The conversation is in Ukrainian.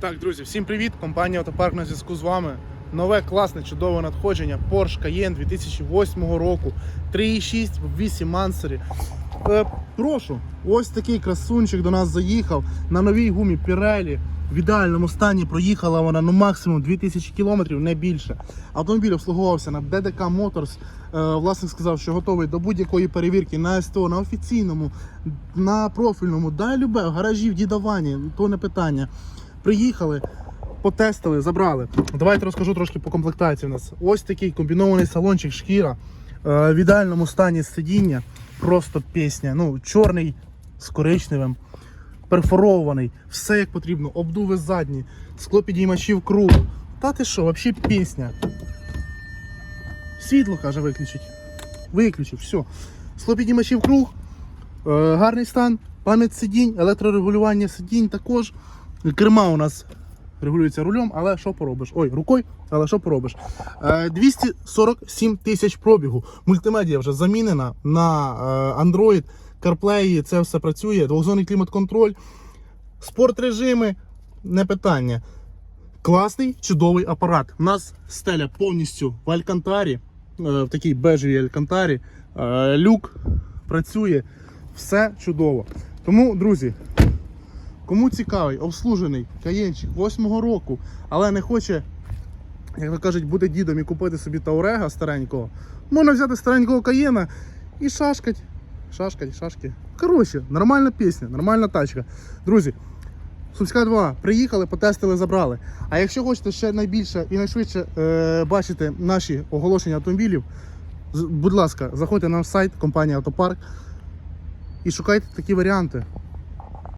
Так, друзі, всім привіт! Компанія Автопарк на зв'язку з вами. Нове класне, чудове надходження Porsche Cayenne 2008 року. 3,6 в 8 мансері. Е, прошу, ось такий красунчик до нас заїхав на новій гумі Pirelli. В ідеальному стані проїхала вона ну максимум 2000 км, не більше. Автомобіль обслуговувався на DDK Motors. Е, власник сказав, що готовий до будь-якої перевірки на СТО, на офіційному, на профільному, да любе, в гаражі, в дідовані, то не питання. Приїхали, потестили, забрали. Давайте розкажу трошки по комплектації. У нас ось такий комбінований салончик шкіра е, в ідеальному стані сидіння. Просто пісня. Ну, чорний з коричневим, перфорований, все як потрібно, обдуви задні, склопідіймачів круг. Та ти що, взагалі пісня. Світло каже виключить. Виключив, все. Склопідіймачів круг, е, гарний стан, пам'ять сидінь, електрорегулювання сидінь також. Керма у нас регулюється рулем, але що поробиш? Ой, рукою, але що поробиш? Е, 247 тисяч пробігу. Мультимедіа вже замінена на е, Android, CarPlay, це все працює, двохзонний клімат-контроль, спорт режими, не питання. Класний, чудовий апарат. У нас стеля повністю в Алькантарі, е, в такій бежевій Алькантарі. Е, Люк працює, все чудово. Тому, друзі, Кому цікавий, обслужений каєнчик 8-го року, але не хоче, як то кажуть, бути дідом і купити собі Таурега старенького, можна взяти старенького каєна і шашкать. Шашкать, шашки. Коротше, нормальна пісня, нормальна тачка. Друзі, Сумська 2, приїхали, потестили, забрали. А якщо хочете ще найбільше і найшвидше е, бачити наші оголошення автомобілів, будь ласка, заходьте на сайт компанії Автопарк і шукайте такі варіанти.